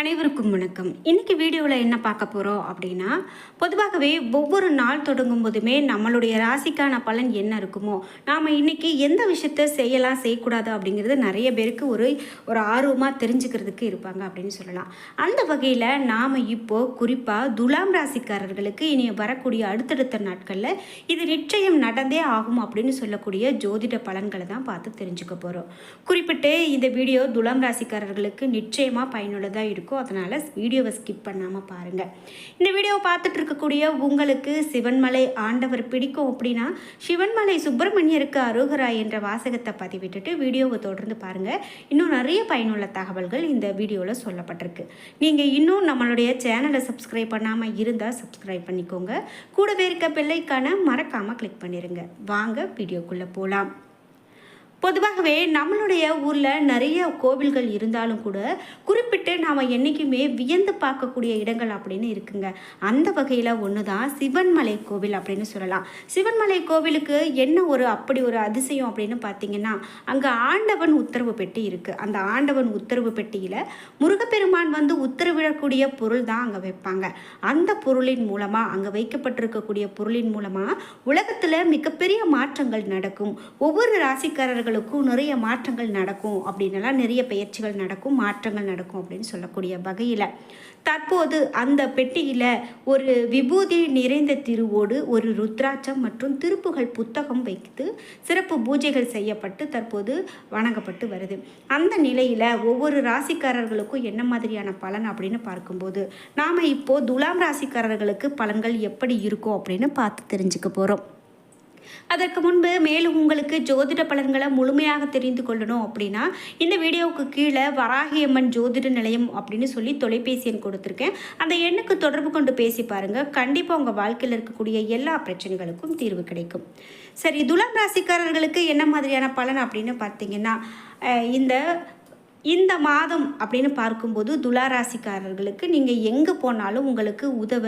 அனைவருக்கும் வணக்கம். இன்றைக்கி வீடியோவில் என்ன பார்க்க போகிறோம் அப்படின்னா பொதுவாகவே ஒவ்வொரு நாள் தொடங்கும் போதுமே நம்மளுடைய ராசிக்கான பலன் என்ன இருக்குமோ நாம் இன்னைக்கு எந்த விஷயத்த செய்யலாம் செய்யக்கூடாது அப்படிங்கிறது நிறைய பேருக்கு ஒரு ஒரு ஆர்வமாக தெரிஞ்சுக்கிறதுக்கு இருப்பாங்க அப்படின்னு சொல்லலாம். அந்த வகையில் நாம் இப்போது குறிப்பாக துலாம் ராசிக்காரர்களுக்கு இனி வரக்கூடிய அடுத்தடுத்த நாட்களில் இது நிச்சயம் நடந்தே ஆகும் அப்படின்னு சொல்லக்கூடிய ஜோதிட பலன்களை தான் பார்த்து தெரிஞ்சுக்க போகிறோம் குறிப்பிட்டு இந்த வீடியோ துலாம் ராசிக்காரர்களுக்கு நிச்சயமாக பயனுள்ளதாக இருக்கும். அதனால் வீடியோவை ஸ்கிப் பண்ணாமல் பாருங்கள் இந்த வீடியோவை பார்த்துட்டு இருக்கக்கூடிய உங்களுக்கு சிவன்மலை ஆண்டவர் பிடிக்கும் அப்படின்னா சிவன்மலை சுப்பிரமணியருக்கு அருகரா என்ற வாசகத்தை பதிவிட்டுட்டு வீடியோவை தொடர்ந்து பாருங்கள் இன்னும் நிறைய பயனுள்ள தகவல்கள் இந்த வீடியோவில் சொல்லப்பட்டிருக்கு. நீங்கள் இன்னும் நம்மளுடைய சேனலை சப்ஸ்கிரைப் பண்ணாமல் இருந்தால் சப்ஸ்கிரைப் பண்ணிக்கோங்க. கூடவே இருக்க பெல்லைக்கான மறக்காமல் கிளிக் பண்ணிடுங்க வாங்க வீடியோக்குள்ளே போகலாம் பொதுவாகவே நம்மளுடைய ஊரில் நிறைய கோவில்கள் இருந்தாலும் கூட குறிப்பிட்டு நாம் என்றைக்குமே வியந்து பார்க்கக்கூடிய இடங்கள் அப்படின்னு இருக்குங்க. அந்த வகையில் ஒன்று தான் சிவன்மலை கோவில் அப்படின்னு சொல்லலாம். சிவன்மலை கோவிலுக்கு என்ன ஒரு அப்படி ஒரு அதிசயம் அப்படின்னு பார்த்தீங்கன்னா அங்கே ஆண்டவன் உத்தரவு பெட்டி இருக்குது அந்த ஆண்டவன் உத்தரவு பெட்டியில் முருகப்பெருமான் வந்து உத்தரவிடக்கூடிய பொருள் தான் அங்கே வைப்பாங்க. அந்த பொருளின் மூலமாக அங்கே வைக்கப்பட்டிருக்கக்கூடிய பொருளின் மூலமாக உலகத்தில் மிகப்பெரிய மாற்றங்கள் நடக்கும். ஒவ்வொரு ராசிக்காரர்கள் அவர்களுக்கும் நிறைய மாற்றங்கள் நடக்கும். அப்படின்னலாம் நிறைய பயிற்சிகள் நடக்கும் மாற்றங்கள் நடக்கும் அப்படின்னு சொல்லக்கூடிய வகையில். தற்போது அந்த பெட்டியில் ஒரு விபூதி நிறைந்த திருவோடு ஒரு ருத்ராட்சம் மற்றும் திருப்புகள் புத்தகம் வைத்து சிறப்பு பூஜைகள் செய்யப்பட்டு தற்போது வணங்கப்பட்டு வருது. அந்த நிலையில் ஒவ்வொரு ராசிக்காரர்களுக்கும் என்ன மாதிரியான பலன் அப்படின்னு பார்க்கும்போது நாம் இப்போது துலாம் ராசிக்காரர்களுக்கு பலன்கள் எப்படி இருக்கும் அப்படின்னு பார்த்து தெரிஞ்சுக்க போகிறோம் அதற்கு முன்பு மேலும் உங்களுக்கு ஜோதிட பலன்களை முழுமையாக தெரிந்து கொள்ளணும் அப்படின்னா இந்த வீடியோவுக்கு கீழே வராகியம்மன் ஜோதிட நிலையம் அப்படின்னு சொல்லி தொலைபேசி எண் கொடுத்துருக்கேன். அந்த எண்ணுக்கு தொடர்பு கொண்டு பேசி பாருங்கள் கண்டிப்பாக உங்கள் வாழ்க்கையில் இருக்கக்கூடிய எல்லா பிரச்சனைகளுக்கும் தீர்வு கிடைக்கும். சரி துலாம் ராசிக்காரர்களுக்கு என்ன மாதிரியான பலன் அப்படின்னு பார்த்தீங்கன்னா இந்த இந்த மாதம் அப்படின்னு பார்க்கும்போது துளாராசிக்காரர்களுக்கு நீங்கள் எங்கே போனாலும் உங்களுக்கு உதவ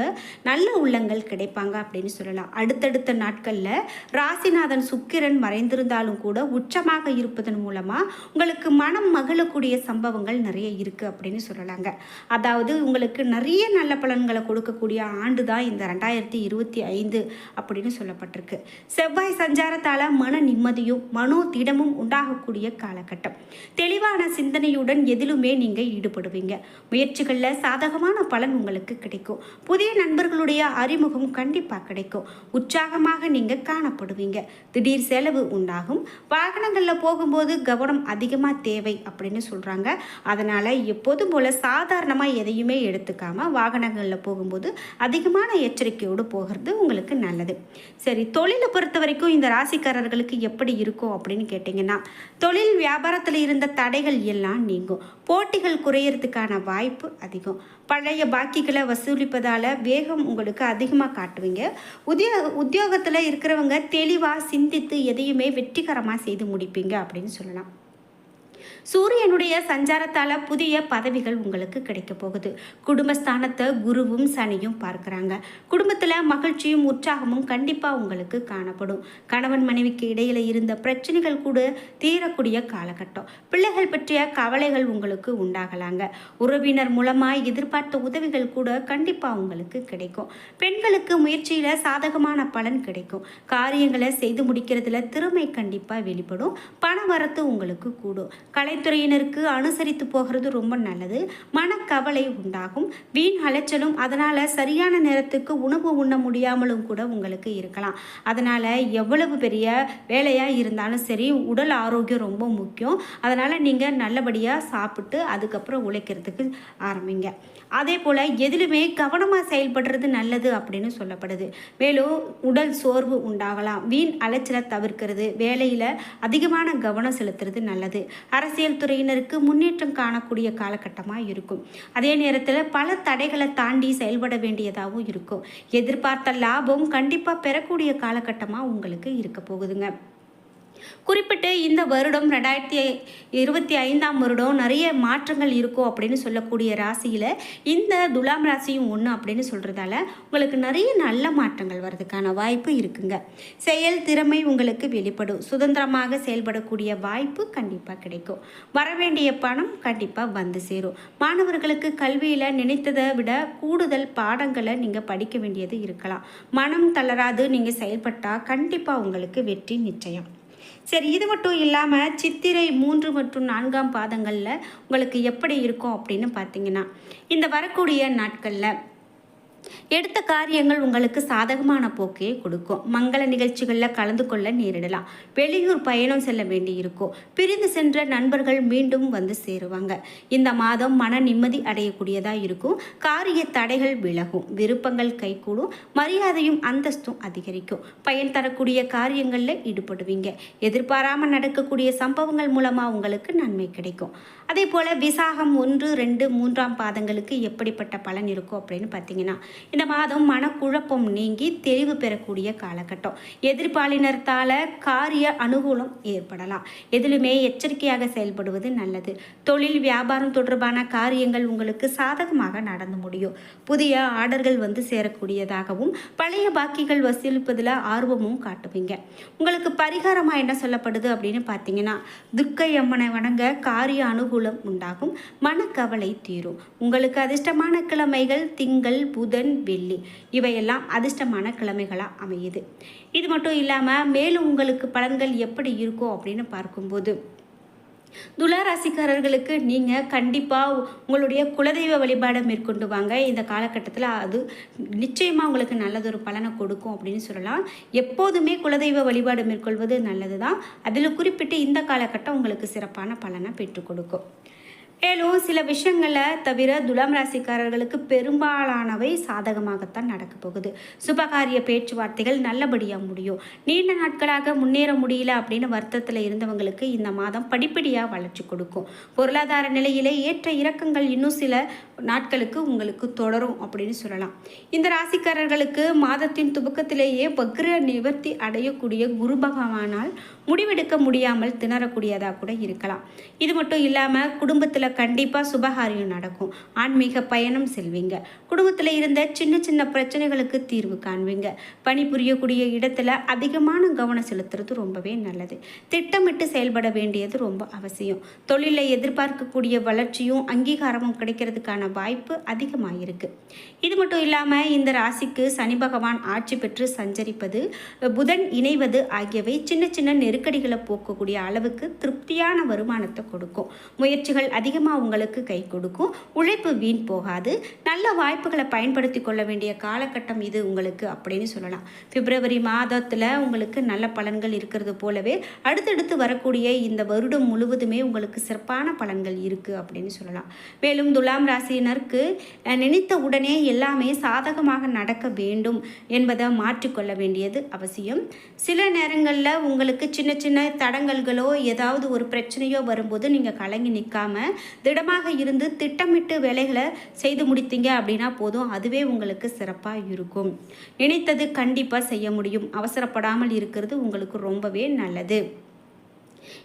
நல்ல உள்ளங்கள் கிடைப்பாங்க அப்படின்னு சொல்லலாம். அடுத்தடுத்த நாட்களில் ராசிநாதன் சுக்கிரன் மறைந்திருந்தாலும் கூட உச்சமாக இருப்பதன் மூலமாக உங்களுக்கு மனம் மகிழக்கூடிய சம்பவங்கள் நிறைய இருக்குது அப்படின்னு சொல்லலாங்க. அதாவது உங்களுக்கு நிறைய நல்ல பலன்களை கொடுக்கக்கூடிய ஆண்டு தான் இந்த ரெண்டாயிரத்தி இருபத்தி ஐந்து அப்படின்னு சொல்லப்பட்டிருக்கு. செவ்வாய் சஞ்சாரத்தால் மன நிம்மதியும் மனோ திடமும் உண்டாகக்கூடிய காலகட்டம். தெளிவான சிந்தனை சிந்தனையுடன் எதிலுமே நீங்கள் ஈடுபடுவீங்க. முயற்சிகளில் சாதகமான பலன் உங்களுக்கு கிடைக்கும். புதிய நண்பர்களுடைய அறிமுகம் கண்டிப்பாக கிடைக்கும். உற்சாகமாக நீங்கள் காணப்படுவீங்க. திடீர் செலவு உண்டாகும். வாகனங்களில் போகும்போது கவனம் அதிகமாக தேவை அப்படின்னு சொல்கிறாங்க அதனால் எப்போதும் போல் சாதாரணமாக எதையுமே எடுத்துக்காம வாகனங்களில் போகும்போது அதிகமான எச்சரிக்கையோடு போகிறது உங்களுக்கு நல்லது. சரி தொழிலை பொறுத்த வரைக்கும் இந்த ராசிக்காரர்களுக்கு எப்படி இருக்கும் அப்படின்னு கேட்டிங்கன்னா தொழில் வியாபாரத்தில் இருந்த தடைகள் எல்லாம் நீங்கும். போட்டிகள் குறையறதுக்கான வாய்ப்பு அதிகம். பழைய பாக்கிகளை வசூலிப்பதால் வேகம் உங்களுக்கு அதிகமாக காட்டுவீங்க. உத்தியோ உத்தியோகத்தில் இருக்கிறவங்க தெளிவாக சிந்தித்து எதையுமே வெற்றிகரமாக செய்து முடிப்பீங்க அப்படின்னு சொல்லலாம். சூரியனுடைய சஞ்சாரத்தால் புதிய பதவிகள் உங்களுக்கு கிடைக்க போகுது. குடும்பஸ்தானத்தை குருவும் சனியும் பார்க்குறாங்க. குடும்பத்தில் மகிழ்ச்சியும் உற்சாகமும் கண்டிப்பாக உங்களுக்கு காணப்படும். கணவன் மனைவிக்கு இடையில் இருந்த பிரச்சனைகள் கூட தீரக்கூடிய காலகட்டம். பிள்ளைகள் பற்றிய கவலைகள் உங்களுக்கு உண்டாகலாங்க. உறவினர் மூலமாக எதிர்பார்த்த உதவிகள் கூட கண்டிப்பாக உங்களுக்கு கிடைக்கும். பெண்களுக்கு முயற்சியில் சாதகமான பலன் கிடைக்கும். காரியங்களை செய்து முடிக்கிறதுல திறமை கண்டிப்பாக வெளிப்படும். பண வரத்து உங்களுக்கு கூடும். கலை கலைத்துறையினருக்கு அனுசரித்து போகிறது ரொம்ப நல்லது. மனக்கவலை உண்டாகும். வீண் அலைச்சலும் அதனால் சரியான நேரத்துக்கு உணவு உண்ண முடியாமலும் கூட உங்களுக்கு இருக்கலாம். அதனால் எவ்வளவு பெரிய வேலையாக இருந்தாலும் சரி உடல் ஆரோக்கியம் ரொம்ப முக்கியம். அதனால் நீங்கள் நல்லபடியாக சாப்பிட்டு அதுக்கப்புறம் உழைக்கிறதுக்கு ஆரம்பிங்க. அதே போல் எதிலுமே கவனமாக செயல்படுறது நல்லது அப்படின்னு சொல்லப்படுது. மேலும் உடல் சோர்வு உண்டாகலாம். வீண் அலைச்சலை தவிர்க்கிறது வேலையில் அதிகமான கவனம் செலுத்துறது நல்லது. அரசியல் துறையினருக்கு முன்னேற்றம் காணக்கூடிய காலகட்டமாக இருக்கும். அதே நேரத்தில் பல தடைகளை தாண்டி செயல்பட வேண்டியதாகவும் இருக்கும். எதிர்பார்த்த லாபம் கண்டிப்பாக பெறக்கூடிய காலகட்டமாக உங்களுக்கு இருக்க போகுதுங்க. குறிப்பிட்டு இந்த வருடம் ரெண்டாயிரத்தி இருபத்தி ஐந்தாம் வருடம் நிறைய மாற்றங்கள் இருக்கும் அப்படின்னு சொல்லக்கூடிய ராசியில் இந்த துலாம் ராசியும் ஒன்று அப்படின்னு சொல்கிறதால உங்களுக்கு நிறைய நல்ல மாற்றங்கள் வர்றதுக்கான வாய்ப்பு இருக்குங்க. செயல் திறமை உங்களுக்கு வெளிப்படும். சுதந்திரமாக செயல்படக்கூடிய வாய்ப்பு கண்டிப்பாக கிடைக்கும். வரவேண்டிய பணம் கண்டிப்பாக வந்து சேரும். மாணவர்களுக்கு கல்வியில் நினைத்ததை விட கூடுதல் பாடங்களை நீங்கள் படிக்க வேண்டியது இருக்கலாம். மனம் தளராது நீங்கள் செயல்பட்டால் கண்டிப்பாக உங்களுக்கு வெற்றி நிச்சயம். சரி இது மட்டும் இல்லாமல் சித்திரை மூன்று மற்றும் நான்காம் பாதங்களில் உங்களுக்கு எப்படி இருக்கும் அப்படின்னு பார்த்தீங்கன்னா இந்த வரக்கூடிய நாட்களில் எடுத்த காரியங்கள் உங்களுக்கு சாதகமான போக்கையே கொடுக்கும். மங்கள நிகழ்ச்சிகளில் கலந்து கொள்ள நேரிடலாம். வெளியூர் பயணம் செல்ல வேண்டி இருக்கும் பிரிந்து சென்ற நண்பர்கள் மீண்டும் வந்து சேருவாங்க. இந்த மாதம் மன நிம்மதி அடையக்கூடியதாக இருக்கும். காரிய தடைகள் விலகும். விருப்பங்கள் கைகூடும். மரியாதையும் அந்தஸ்தும் அதிகரிக்கும். பயன் தரக்கூடிய காரியங்களில் ஈடுபடுவீங்க. எதிர்பாராமல் நடக்கக்கூடிய சம்பவங்கள் மூலமாக உங்களுக்கு நன்மை கிடைக்கும். அதே போல் விசாகம் ஒன்று ரெண்டு மூன்றாம் பாதங்களுக்கு எப்படிப்பட்ட பலன் இருக்கும் அப்படின்னு பார்த்தீங்கன்னா இந்த மாதம் மனக்குழப்பம் நீங்கி தெளிவு பெறக்கூடிய காலகட்டம். எதிர்பாலினத்தால் காரிய அனுகூலம் ஏற்படலாம். எதிலுமே எச்சரிக்கையாக செயல்படுவது நல்லது. தொழில் வியாபாரம் தொடர்பான காரியங்கள் உங்களுக்கு சாதகமாக நடந்து முடியும். புதிய ஆர்டர்கள் வந்து சேரக்கூடியதாகவும் பழைய பாக்கிகள் வசூலிப்பதில் ஆர்வமும் காட்டுவீங்க. உங்களுக்கு பரிகாரமாக என்ன சொல்லப்படுது அப்படின்னு பார்த்தீங்கன்னா துர்க்கை அம்மனை வணங்க காரிய அனுகூலம் உண்டாகும். மனக்கவலை தீரும். உங்களுக்கு அதிர்ஷ்டமான கிழமைகள் திங்கள் புதன் வெள்ளி. இவையெல்லாம் அதிர்ஷ்டமான கிழமைகளாக அமையுது. இது மட்டும் இல்லாமல் மேலும் உங்களுக்கு பலன்கள் எப்படி இருக்கும் அப்படின்னு பார்க்கும்போது துளாராசிக்காரர்களுக்கு நீங்கள் கண்டிப்பாக உங்களுடைய குலதெய்வ வழிபாடை மேற்கொண்டு வாங்க. இந்த காலகட்டத்தில் அது நிச்சயமாக உங்களுக்கு நல்லதொரு பலனை கொடுக்கும் அப்படின்னு சொல்லலாம். எப்போதுமே குலதெய்வ வழிபாடு மேற்கொள்வது நல்லது தான் அதில் குறிப்பிட்டு இந்த காலகட்டம் உங்களுக்கு சிறப்பான பலனை பெற்றுக் கொடுக்கும். மேலும் சில விஷயங்களை தவிர துலாம் ராசிக்காரர்களுக்கு பெரும்பாலானவை சாதகமாகத்தான் நடக்க போகுது. சுபகாரிய பேச்சுவார்த்தைகள் நல்லபடியாக முடியும். நீண்ட நாட்களாக முன்னேற முடியல அப்படின்னு வருத்தத்தில் இருந்தவங்களுக்கு இந்த மாதம் படிப்படியாக வளர்ச்சி கொடுக்கும். பொருளாதார நிலையிலே ஏற்ற இறக்கங்கள் இன்னும் சில நாட்களுக்கு உங்களுக்கு தொடரும் அப்படின்னு சொல்லலாம். இந்த ராசிக்காரர்களுக்கு மாதத்தின் துவக்கத்திலேயே வக்ர நிவர்த்தி அடையக்கூடிய குரு பகவானால் முடிவெடுக்க முடியாமல் திணறக்கூடியதாக கூட இருக்கலாம். இது மட்டும் இல்லாமல் குடும்பத்தில் கண்டிப்பாக சுபகாரியம் நடக்கும். ஆன்மீக பயணம் செல்வீங்க. குடும்பத்தில் இருந்த சின்ன சின்ன பிரச்சனைகளுக்கு தீர்வு காண்பீங்க. பணிபுரியக்கூடிய இடத்துல அதிகமான கவனம் செலுத்துறது ரொம்பவே நல்லது. திட்டமிட்டு செயல்பட வேண்டியது ரொம்ப அவசியம். தொழிலில் எதிர்பார்க்கக்கூடிய வளர்ச்சியும் அங்கீகாரமும் கிடைக்கிறதுக்கான வாய்ப்பு அதிகமாக இருக்குது இது மட்டும் இல்லாமல் இந்த ராசிக்கு சனி பகவான் ஆட்சி பெற்று சஞ்சரிப்பது புதன் இணைவது ஆகியவை சின்ன சின்ன நெருக்கடிகளை போக்கக்கூடிய அளவுக்கு திருப்தியான வருமானத்தை கொடுக்கும். முயற்சிகள் அதிகமாக உங்களுக்கு கை கொடுக்கும். உழைப்பு வீண் போகாது. நல்ல வாய்ப்புகளை பயன்படுத்தி கொள்ள வேண்டிய காலகட்டம் இது உங்களுக்கு அப்படின்னு சொல்லலாம். பிப்ரவரி மாதத்தில் உங்களுக்கு நல்ல பலன்கள் இருக்கிறது போலவே அடுத்தடுத்து வரக்கூடிய இந்த வருடம் முழுவதுமே உங்களுக்கு சிறப்பான பலன்கள் இருக்குது அப்படின்னு சொல்லலாம். மேலும் துலாம் ராசியினருக்கு நினைத்த உடனே எல்லாமே சாதகமாக நடக்க வேண்டும் என்பதை மாற்றிக்கொள்ள வேண்டியது அவசியம். சில நேரங்களில் உங்களுக்கு சின்ன சின்ன தடங்கல்களோ ஏதாவது ஒரு பிரச்சனையோ வரும்போது நீங்கள் கலங்கி நிற்காம திடமாக இருந்து திட்டமிட்டு வேலைகளை செய்து முடித்தீங்க அப்படின்னா போதும். அதுவே உங்களுக்கு சிறப்பாக இருக்கும். நினைத்தது கண்டிப்பாக செய்ய முடியும். அவசரப்படாமல் இருக்கிறது உங்களுக்கு ரொம்பவே நல்லது.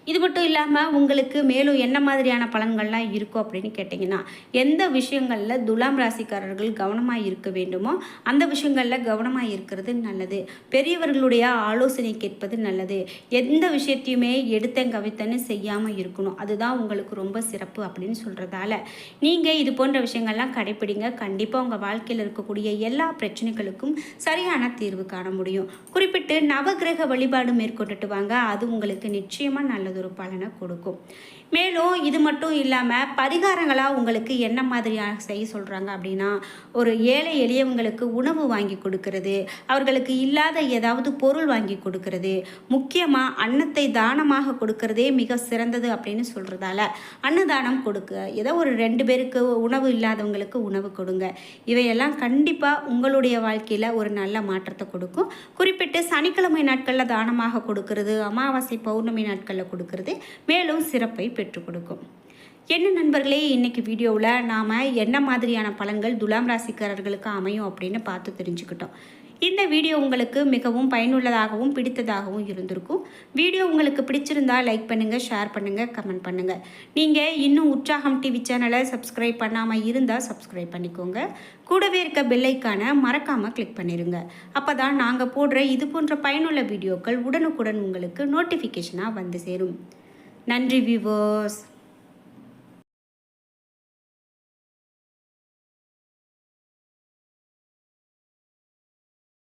இது மட்டும் இல்லாமல் உங்களுக்கு மேலும் என்ன மாதிரியான பலன்கள்லாம் இருக்கும் அப்படின்னு கேட்டிங்கன்னா எந்த விஷயங்களில் துலாம் ராசிக்காரர்கள் கவனமாக இருக்க வேண்டுமோ அந்த விஷயங்களில் கவனமாக இருக்கிறது நல்லது. பெரியவர்களுடைய ஆலோசனை கேட்பது நல்லது. எந்த விஷயத்தையுமே எடுத்தேன் கவித்தன்னு செய்யாமல் இருக்கணும். அதுதான் உங்களுக்கு ரொம்ப சிறப்பு அப்படின்னு சொல்கிறதால நீங்கள் இது போன்ற விஷயங்கள்லாம் கடைப்பிடிங்க. கண்டிப்பாக உங்கள் வாழ்க்கையில் இருக்கக்கூடிய எல்லா பிரச்சனைகளுக்கும் சரியான தீர்வு காண முடியும். குறிப்பிட்டு நவகிரக வழிபாடு மேற்கொண்டுட்டு வாங்க. அது உங்களுக்கு நிச்சயமாக நல்லதொரு பலனை கொடுக்கும். மேலும் இது மட்டும் இல்லாமல் பரிகாரங்களாக உங்களுக்கு என்ன மாதிரியாக செய்ய சொல்கிறாங்க அப்படின்னா ஒரு ஏழை எளியவங்களுக்கு உணவு வாங்கி கொடுக்கறது அவர்களுக்கு இல்லாத ஏதாவது பொருள் வாங்கி கொடுக்கறது முக்கியமாக அன்னத்தை தானமாக கொடுக்கறதே மிக சிறந்தது அப்படின்னு சொல்கிறதால அன்னதானம் கொடுக்க ஏதோ ஒரு ரெண்டு பேருக்கு உணவு இல்லாதவங்களுக்கு உணவு கொடுங்க. இவையெல்லாம் கண்டிப்பாக உங்களுடைய வாழ்க்கையில் ஒரு நல்ல மாற்றத்தை கொடுக்கும். குறிப்பிட்டு சனிக்கிழமை நாட்களில் தானமாக கொடுக்கறது அமாவாசை பௌர்ணமி நாட்களில் கொடுக்கறது மேலும் சிறப்பை பெற்றுக் கொடுக்கும். என்ன நண்பர்களே இன்றைக்கி வீடியோவில் நாம் என்ன மாதிரியான பலன்கள் துலாம் ராசிக்காரர்களுக்கு அமையும் அப்படின்னு பார்த்து தெரிஞ்சுக்கிட்டோம். இந்த வீடியோ உங்களுக்கு மிகவும் பயனுள்ளதாகவும் பிடித்ததாகவும் இருந்திருக்கும். வீடியோ உங்களுக்கு பிடிச்சிருந்தா லைக் பண்ணுங்கள் ஷேர் பண்ணுங்கள் கமெண்ட் பண்ணுங்கள் நீங்கள் இன்னும் உற்சாகம் டிவி சேனலை சப்ஸ்கிரைப் பண்ணாமல் இருந்தால் சப்ஸ்கிரைப் பண்ணிக்கோங்க. கூடவே இருக்க பெல்லைக்கான மறக்காமல் கிளிக் பண்ணிடுங்க அப்போ தான் நாங்கள் போடுற இது போன்ற பயனுள்ள வீடியோக்கள் உடனுக்குடன் உங்களுக்கு நோட்டிஃபிகேஷனாக வந்து சேரும். நன்றி வியூவர்ஸ்